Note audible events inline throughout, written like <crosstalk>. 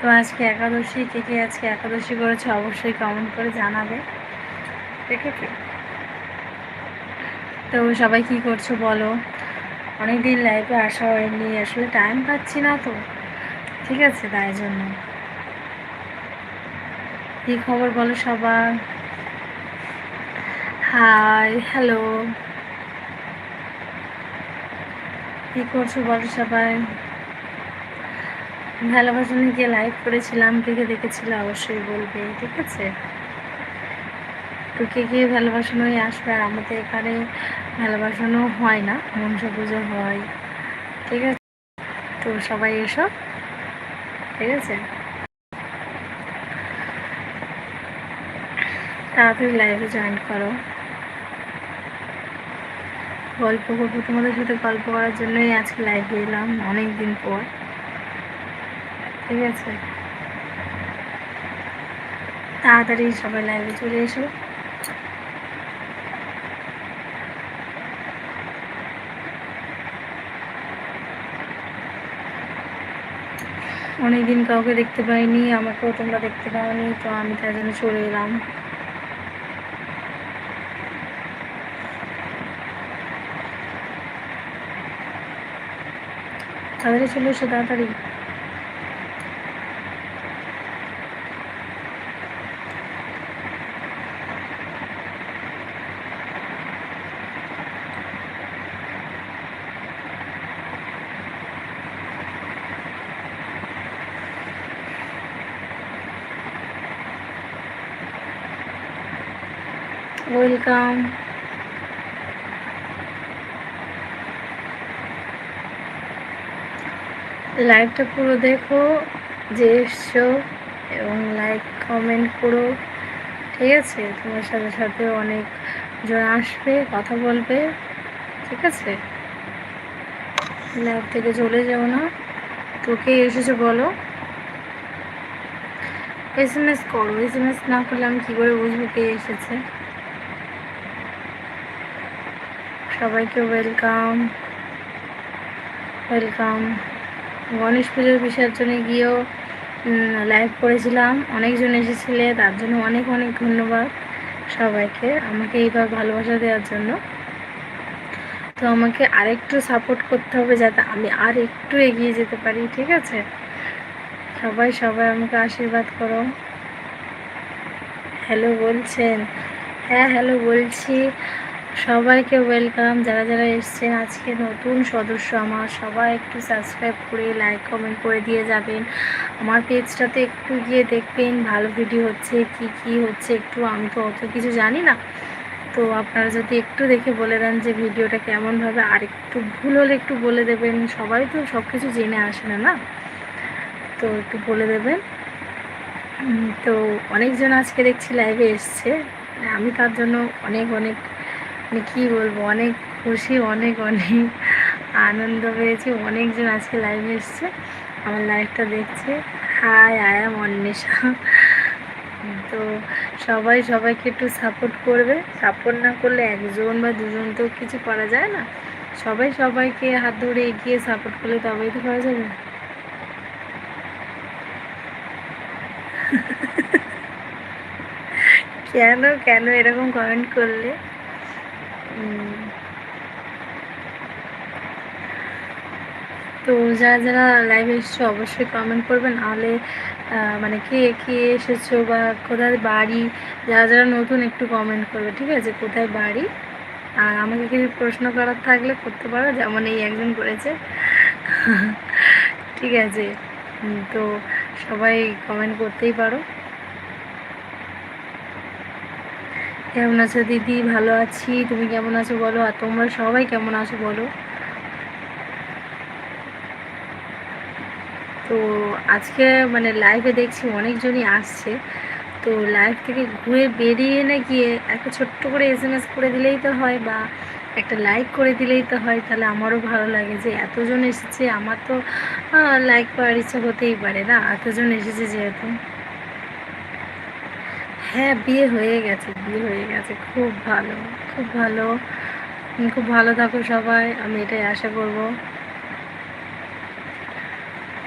তো আজকে একাদশী, কে কে আজকে একাদশী করেছে অবশ্যই কমেন্ট করে জানাবে। ঠিক আছে তো সবাই কি করছ বলো? অনেক দিন লাইফে আসা হয়নি, আসলে টাইম পাচ্ছি না তো। ঠিক আছে, তাই জন্য। কি খবর বলো সবার? হাই হ্যালো কি করছ বলো সবাই? ভালোবাসা নিয়ে গিয়ে লাইভ করেছিলাম কে কে দেখেছিল, অবশ্যই বলবে, ঠিক আছে? তো কে কে ভালোবাসানো হয়ে আসবে? আর আমাদের এখানে ভালোবাসানো হয় না মনসা পুজো হয়, ঠিক আছে? তো সবাই এসো, ঠিক আছে? তাড়াতাড়ি লাইভে জয়েন করো। গল্প করব, তোমাদের সাথে গল্প করার জন্যই আজকে লাইভে এলাম অনেক দিন পর। ঠিক আছে। তাড়াতাড়ি সবাই লাইভে চলে এসো। অনেকদিন কাউকে দেখতে পাইনি, আমাকেও তোমরা দেখতে পাওনি, তো আমি তার জন্য চলে এলাম। তাড়াতাড়ি চলে এসো, তাড়াতাড়ি। ওয়েলকাম লাইভটা পুরো দেখো, যে এসছো, এবং লাইক কমেন্ট করো, ঠিক আছে? তোমার সাথে সাথে অনেক জন আসবে, কথা বলবে, ঠিক আছে? লাইভ থেকে চলে যাও না। তোকে এসেছ বলো। এস এম এস করো। এস এম এস না করলে আমি কী করে বুঝব কে এসেছে? সবাইকে ওয়েলকাম ওয়েলকাম গণেশ পুজোর বিসর্জনে গিয়েও লাইভ করেছিলাম। অনেকজন এসেছিলে, তার জন্য অনেক অনেক ধন্যবাদ সবাইকে আমাকে এইভাবে ভালোবাসা দেওয়ার জন্য। তো আমাকে আরেকটু সাপোর্ট করতে হবে যাতে আমি আর একটু এগিয়ে যেতে পারি, ঠিক আছে? সবাই সবাই আমাকে আশীর্বাদ করো। হ্যালো বলছেন। হ্যাঁ হ্যালো বলছি। সবাইকে ওয়েলকাম যারা যারা এসছেন, আজকে নতুন সদস্য আমার, সবাই একটু সাবস্ক্রাইব করে লাইক কমেন্ট করে দিয়ে যাবেন। আমার পেজটাতে একটু গিয়ে দেখবেন, ভালো ভিডিও হচ্ছে, কি কি হচ্ছে, একটু আমি তো অত কিছু জানি না। তো আপনারা যদি একটু দেখে বলে দেন যে ভিডিওটা কেমনভাবে, আর একটু ভুল হলে একটু বলে দেবেন। সবাই তো সব কিছু জেনে আসে না না? তো একটু বলে দেবেন। তো অনেকজন আজকে দেখছি লাইভে এসছে। আমি তার জন্য অনেক অনেক মানে কী বলব, অনেক খুশি, অনেক অনেক আনন্দ পেয়েছি। অনেকজন আজকে লাইভে এসছে, আমার লাইভটা দেখছে। Hi I'm Anwesha. তো সবাই, সবাইকে একটু সাপোর্ট করবে। সাপোর্ট না করলে একজন বা দুজন তো কিছু করা যায় না। সবাই, সবাইকে হাত ধরে এগিয়ে সাপোর্ট করলে তবেই তো করা যাবে। <laughs> কেন কেন এরকম কমেন্ট করলে? তো যারা যারা লাইভে এসেছ অবশ্যই কমেন্ট করবেন নাহলে মানে কে কে এসেছ বা কোথায় বাড়ি, যারা যারা নতুন একটু কমেন্ট করবে, ঠিক আছে? কোথায় বাড়ি? আর আমাকে কিছু প্রশ্ন করার থাকলে করতে পারো, যেমন এই একজন করেছে। <laughs> ঠিক আছে। তো সবাই কমেন্ট করতেই পারো। কেমন আছো দিদি? ভালো আছি। তুমি কেমন আছো বলো? আর তোমরা সবাই কেমন আছো বলো? তো আজকে মানে লাইভে দেখছি অনেকজনই আসছে। তো লাইভ থেকে ঘুরে বেরিয়ে না গিয়ে একটা ছোট্ট করে এস এম এস করে দিলেই তো হয় বা একটা লাইক করে দিলেই তো হয়। তাহলে আমারও ভালো লাগে যে এতজন এসেছে। আমার তো লাইক করার ইচ্ছা হতেই পারে না। এতজন এসেছে যেহেতু। হ্যাঁ বিয়ে হয়ে গেছে, বিয়ে হয়ে গেছে। খুব ভালো খুব ভালো। খুব ভালো থাকো সবাই, আমি এটাই আশা করব।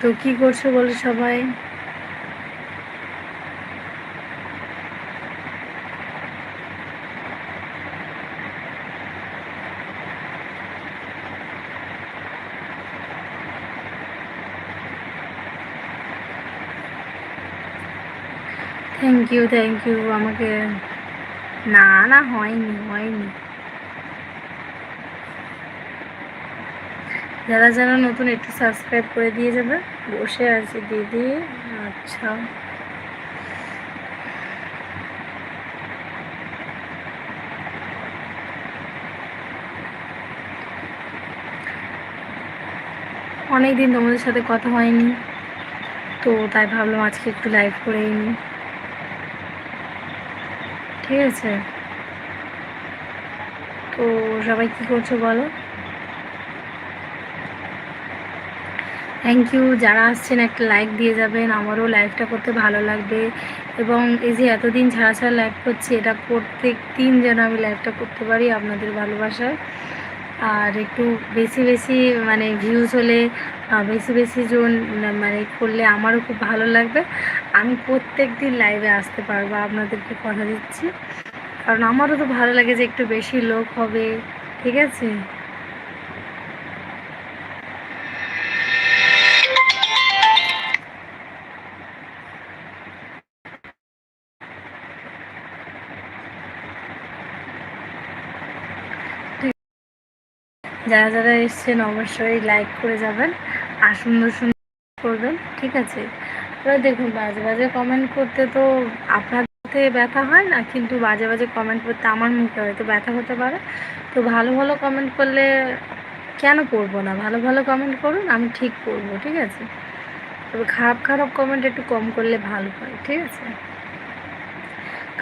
তো কি করছ বলো সবাই? থ্যাংক ইউ থ্যাংক ইউ আমাকে না না হয়নি হয়নি যারা যারা নতুন একটু সাবস্ক্রাইব করে দিয়ে যাবে, বসে আছি, দিদি। আচ্ছা। অনেক দিন তোমাদের সাথে কথা হয়নি, তো তাই ভাবলাম আজকে একটু লাইভ করেই নিই। ঠিক আছে? তো সবাই কি করছ বলো? থ্যাংক ইউ যারা আসছেন, একটা লাইক দিয়ে যাবেন। আমারও লাইকটা করতে ভালো লাগবে। এবং এই যে এতদিন ছাড়া ছাড়া লাইক করছি, এটা প্রত্যেক দিন যেন আমি লাইকটা করতে পারি আপনাদের ভালোবাসায়। আর একটু বেশি বেশি মানে ভিউজ হলে বেশি বেশি জন মানে করলে আমারও খুব ভালো লাগবে। আমি প্রত্যেক দিন লাইভে আসতে পারব, আপনাদেরকে কথা দিচ্ছি। কারণ আমারও তো ভালো লাগে যে একটু বেশি লোক হবে, ঠিক আছে? যারা যারা এসছেন অবশ্যই লাইক করে যাবেন আর সুন্দর সুন্দর করবেন, ঠিক আছে? এবার দেখুন, বাজে বাজে কমেন্ট করতে তো আপনার হাতে ব্যথা হয় না? কিন্তু বাজে বাজে কমেন্ট করতে আমার মুখে হয়তো ব্যথা হতে পারে। তো ভালো ভালো কমেন্ট করলে কেন করব না? ভালো ভালো কমেন্ট করুন, আমি ঠিক করব, ঠিক আছে? তবে খারাপ খারাপ কমেন্ট একটু কম করলে ভালো হয়, ঠিক আছে?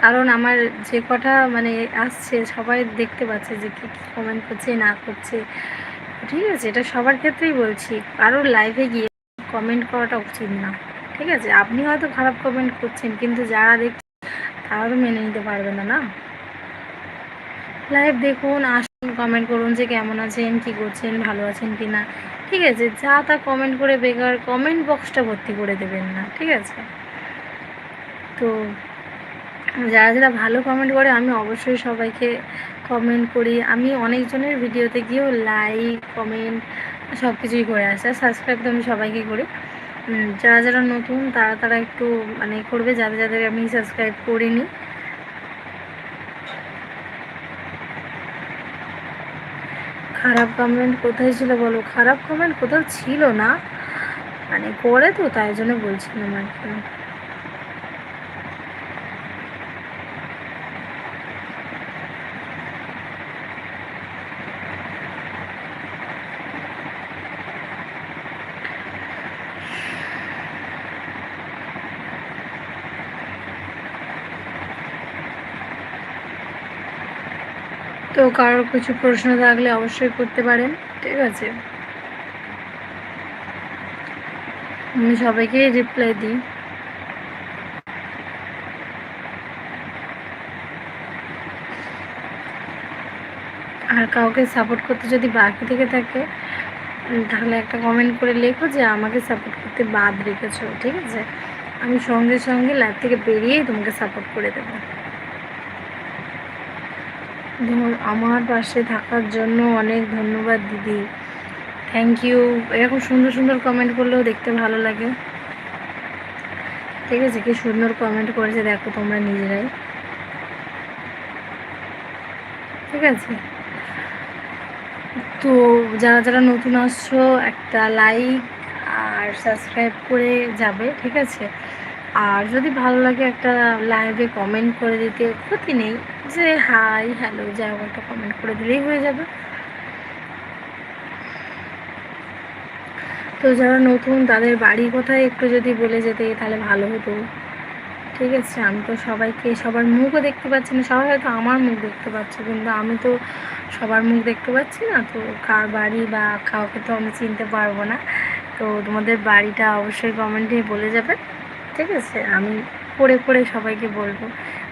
কারণ আমার যে কটা মানে আসছে, সবাই দেখতে পাচ্ছে যে কী কী কমেন্ট করছে, না করছে। ঠিক আছে, এটা সবার ক্ষেত্রেই বলছি, কারোর লাইভে গিয়ে কমেন্ট করাটা উচিত না। ঠিক আছে, আপনি হয়তো খারাপ কমেন্ট করছেন, কিন্তু যারা দেখছে, তারা মেনে নিতে পারবে না না? লাইভ দেখুন, আসুন কমেন্ট করুন যে কেমন আছেন, কি করছেন, ভালো আছেন কি না। ঠিক আছে, যা তা কমেন্ট করে বেকার কমেন্ট বক্সটা ভর্তি করে দেবেন না। ঠিক আছে? তো যারা যারা ভালো কমেন্ট করে, আমি অবশ্যই সবাইকে কমেন্ট করি। আমি অনেকজনের ভিডিওতে গিয়েও লাইক কমেন্ট সব কিছুই করে আসি আর সাবস্ক্রাইব তো আমি সবাইকে করি। যারা যারা নতুন, তারা তারা একটু মানে করবে, যাদের যাদের আমি সাবস্ক্রাইব করিনি। খারাপ কমেন্ট কোথায় ছিল বলো? খারাপ কমেন্ট কোথাও ছিল না। মানে করে তো, তাই জন্য বলছিলাম আর কি। কারোর কিছু প্রশ্ন থাকলে অবশ্যই করতে পারেন, ঠিক আছে? আমি সবাইকে রিপ্লাই দিই। আর কাউকে সাপোর্ট করতে যদি বাকি থেকে থাকে, তাহলে একটা কমেন্ট করে লেখো যে, আমাকে সাপোর্ট করতে বাদ রেখেছো ঠিক আছে? আমি সঙ্গে সঙ্গে লাইভ থেকে বেরিয়েই তোমাকে সাপোর্ট করে দেবো। আমার পাশে থাকার জন্য অনেক ধন্যবাদ, দিদি। থ্যাংক ইউ এরকম সুন্দর সুন্দর কমেন্ট করলেও দেখতে ভালো লাগে। ঠিক আছে, কি সুন্দর কমেন্ট করেছে দেখো তোমরা নিজেরাই। ঠিক আছে। তো যারা যারা নতুন আসছো, একটা লাইক আর সাবস্ক্রাইব করে যাবে, ঠিক আছে। আর যদি ভালো লাগে একটা লাইভে কমেন্ট করে দিতে, ক্ষতি নেই। যে হাই হ্যালো যাই একটা কমেন্ট করে দিলেই হয়ে যাবে। তো যারা নতুন, তাদের বাড়ি কোথায় একটু যদি বলে যেতে, তাহলে ভালো হতো। ঠিক আছে, আমি তো সবাইকে, সবার মুখও দেখতে পাচ্ছি না। সবাই হয়তো আমার মুখ দেখতে পাচ্ছে, কিন্তু আমি তো সবার মুখ দেখতে পাচ্ছি না। তো কার বাড়ি বা কাউকে তো আমি চিনতে পারব না। তো তোমাদের বাড়িটা অবশ্যই কমেন্টে বলে যাবে। ঠিক আছে, আমি পড়ে পড়ে সবাইকে বলব।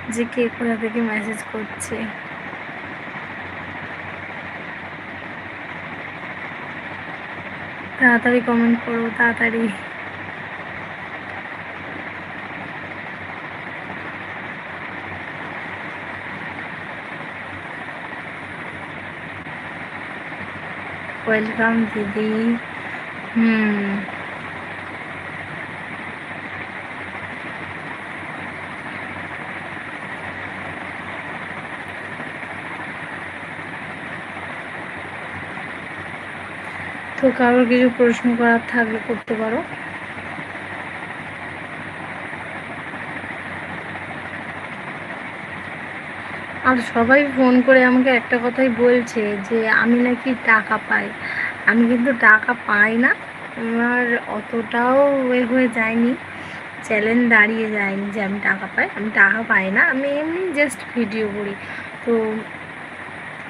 যে কে কোথা থেকে মেসেজ করছে। তাড়াতাড়ি কমেন্ট করো তাড়াতাড়ি। ওয়েলকাম দিদি। হুম। তো কারোর কিছু প্রশ্ন করার থাকলে করতে পারো। আর সবাই ফোন করে আমাকে একটা কথাই বলছে যে, আমি নাকি টাকা পাই। আমি কিন্তু টাকা পাই না। আমার অতটাও এ হয়ে যায়নি, চ্যালেঞ্জ দাঁড়িয়ে যায়নি যে আমি টাকা পাই। আমি টাকা পাই না, আমি এমনি জাস্ট ভিডিও করি। তো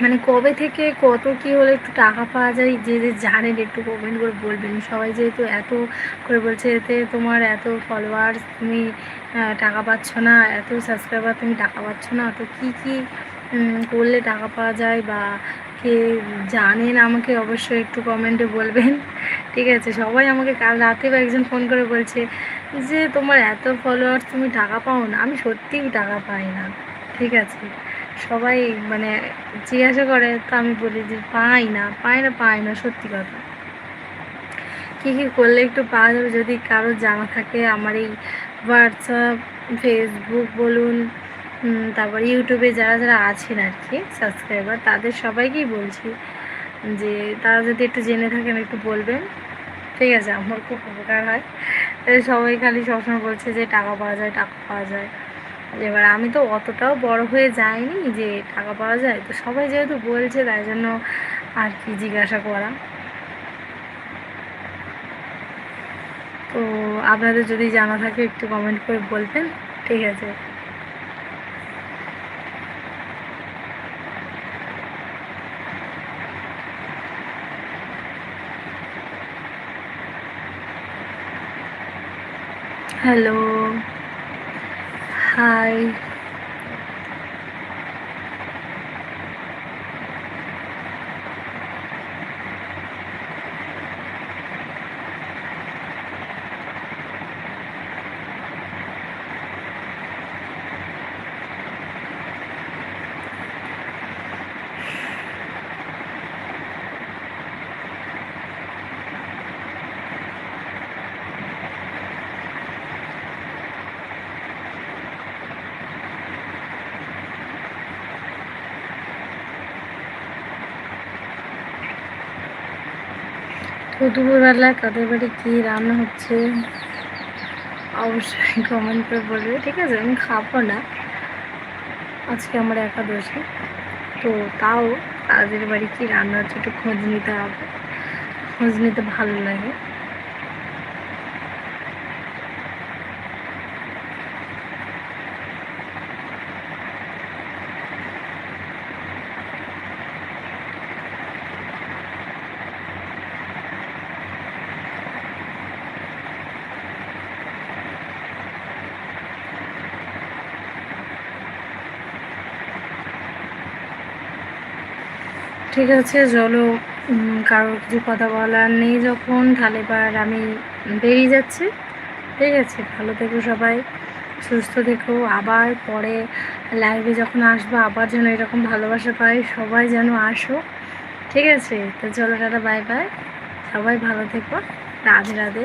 মানে কবে থেকে কত কি হলে একটু টাকা পাওয়া যায়, যে যে জানেন একটু কমেন্ট করে বলবেন। সবাই যেহেতু এত করে বলছে, এতে তোমার এত ফলোয়ার্স তুমি টাকা পাচ্ছ না, এত সাবস্ক্রাইবার তুমি টাকা পাচ্ছ না, তো কি কি করলে টাকা পাওয়া যায় বা কে জানেন আমাকে অবশ্যই একটু কমেন্টে বলবেন। ঠিক আছে, সবাই আমাকে কাল রাতে বা একজন ফোন করে বলছে যে, তোমার এত ফলোয়ার্স তুমি টাকা পাও না। আমি সত্যিই টাকা পাই না। ঠিক আছে? সবাই মানে জিজ্ঞাসা করে, তো আমি বলি যে পাই না পাই না পাই না, সত্যি কথা। কী কী করলে একটু পাওয়া যাবে? যদি কারও জানা থাকে, আমার এই হোয়াটসঅ্যাপ ফেসবুক বলুন তারপর ইউটিউবে যারা যারা আছেন আর কি সাবস্ক্রাইবার তাদের সবাইকেই বলছি যে তারা যদি একটু জেনে থাকেন, একটু বলবেন। ঠিক আছে, আমার খুব উপকার হয়। সবাই খালি সবসময় বলছে যে টাকা পাওয়া যায়, টাকা পাওয়া যায়। এবার আমি তো অতটাও বড় হয়ে যাইনি যে টাকা পাওয়া যায়। তো সবাই যেহেতু বলছে, তাই জন্য আর কি জিজ্ঞাসা করা। তো আপনাদের যদি জানা থাকে, একটু কমেন্ট করে বলবেন। ঠিক আছে। হ্যালো হাই তো দুপুরবেলা কাদের বাড়ি কী রান্না হচ্ছে, অবশ্যই কমেন্ট করে বলবে। ঠিক আছে, আমি খাব না। আজকে আমার একাদশী, তো তাও তাদের বাড়ি কী রান্না হচ্ছে একটু খোঁজ নিতে হবে। খোঁজ নিতে ভালো লাগে। ঠিক আছে, চলো কারোর কিছু কথা বলার নেই যখন। তাহলে এবার আমি বেরিয়ে যাচ্ছি। ঠিক আছে, ভালো থেকো সবাই, সুস্থ থেকো। আবার পরে লাইভে যখন আসব, আবার যেন এরকম ভালোবাসা পাই, সবাই যেন আসো। ঠিক আছে, তো চলো টাটা বাই বাই সবাই ভালো থেকো। রাধে রাধে।